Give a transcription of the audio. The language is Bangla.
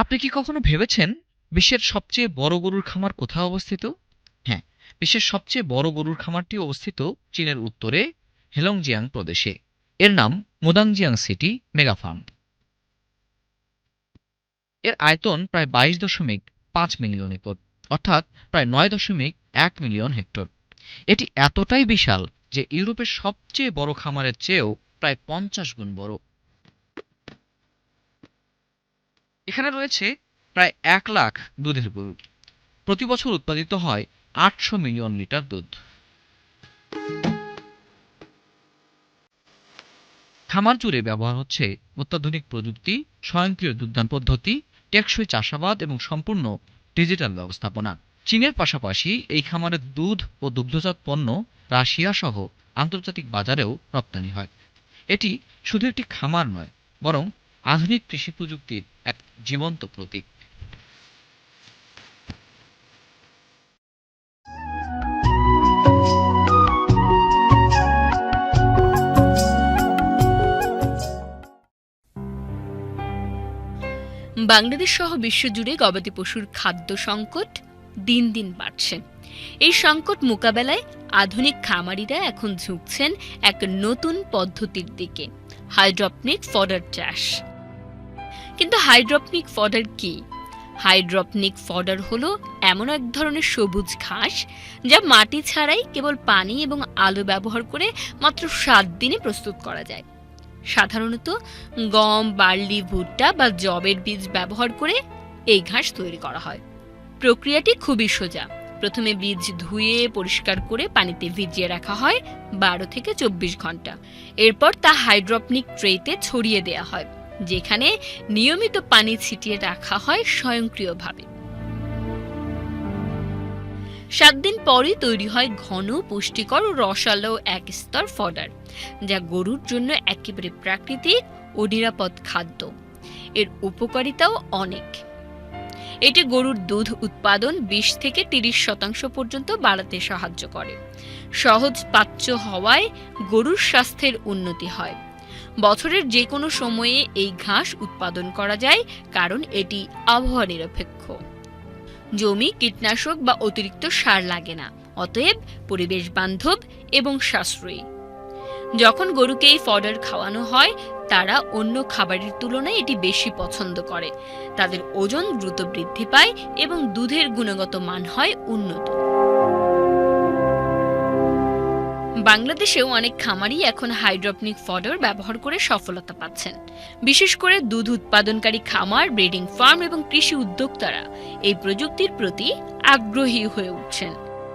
আপনি কি কখনো ভেবেছেন বিশ্বের সবচেয়ে বড় গরুর খামার কোথায় অবস্থিত? হ্যাঁ বিশ্বের সবচেয়ে বড় গরুর খামারটি অবস্থিত চীনের উত্তরে হেলংজিয়াং প্রদেশে। এর নাম মোদাংজিয়াং সিটি মেগা ফার্ম এর আয়তন প্রায় বাইশ দশমিক পাঁচ মিলিয়ন একর, অর্থাৎ প্রায় নয় দশমিক এক মিলিয়ন হেক্টর। এটি এতটাই বিশাল যে ইউরোপের সবচেয়ে বড় খামারের চেয়েও প্রায় পঞ্চাশ গুণ বড়। এখানে রয়েছে প্রায় এক লাখ দুধের গরু। প্রতি বছর উৎপাদিত হয় আটশো মিলিয়ন লিটার দুধ। খামার জুড়ে ব্যবহার হচ্ছে অত্যাধুনিক প্রযুক্তি, স্বয়ংক্রিয় দুধদান পদ্ধতি, টেকসই চাষাবাদ এবং সম্পূর্ণ ডিজিটাল ব্যবস্থাপনা। চীনের পাশাপাশি এই খামারের দুধ ও দুগ্ধজাত পণ্য রাশিয়া সহ আন্তর্জাতিক বাজারেও রপ্তানি হয়। এটি শুধু একটি খামার নয়, বরং আধুনিক কৃষি প্রযুক্তির এক জীবন্ত প্রতীক। বাংলাদেশ সহ বিশ্বজুড়ে গবাদি পশুর খাদ্য সংকট দিন দিন বাড়ছে। এই সংকট মোকাবেলায় আধুনিক খামারিরা এখন ঝুঁকছেন এক নতুন পদ্ধতির দিকে। হাইড্রপনিক ফডার চাষ। কিন্তু হাইড্রপনিক ফডার কি? হাইড্রপনিক ফডার হলো এমন এক ধরনের সবুজ ঘাস যা মাটি ছাড়াই কেবল পানি এবং আলো ব্যবহার করে মাত্র সাত দিনে প্রস্তুত করা যায়। সাধারণত গম, বার্লি, ভুট্টা বা জবের বীজ ব্যবহার করে এই ঘাস তৈরি করা হয়। প্রক্রিয়াটি খুবই সোজা। প্রথমে বীজ ধুয়ে, পরিষ্কার করে পানিতে ভিজিয়ে রাখা হয় বারো থেকে চব্বিশ ঘণ্টা। এরপর তা হাইড্রপনিক ট্রেতে ছড়িয়ে দেওয়া হয়। যেখানে নিয়মিত পানি ছিটিয়ে রাখা হয় স্বয়ংক্রিয়ভাবে। সাত দিন পরই তৈরি হয় ঘন, পুষ্টিকর ও রসালো এক স্তর ফডার, যা গরুর জন্য একেবারে প্রাকৃতিক ও নিরাপদ খাদ্য। এর উপকারিতাও অনেক। এটি গরুর দুধ উৎপাদন বিশ থেকে তিরিশ শতাংশ পর্যন্ত বাড়াতে সাহায্য করে। সহজ পাচ্য হওয়ায় গরুর স্বাস্থ্যের উন্নতি হয়। বছরের যে কোনো সময়ে এই ঘাস উৎপাদন করা যায়, কারণ এটি আবহাওয়া নিরপেক্ষ। জমি, কীটনাশক বা অতিরিক্ত সার লাগে না, অতএব পরিবেশ বান্ধব এবং সাশ্রয়ী। যখন গরুকে এই ফডার খাওয়ানো হয়, তারা অন্য খাবারের তুলনায় এটি বেশি পছন্দ করে। তাদের ওজন দ্রুত বৃদ্ধি পায় এবং দুধের গুণগত মান হয় উন্নত। বাংলাদেশেও অনেক খামারই এখন হাইড্রোপনিক ফডার ব্যবহার করে সফলতা পাচ্ছেন। বিশেষ করে দুধ উৎপাদনকারী খামার, ব্রিডিং ফার্ম এবং কৃষি উদ্যোক্তারা এই প্রযুক্তির প্রতি আগ্রহী হয়ে উঠছেন।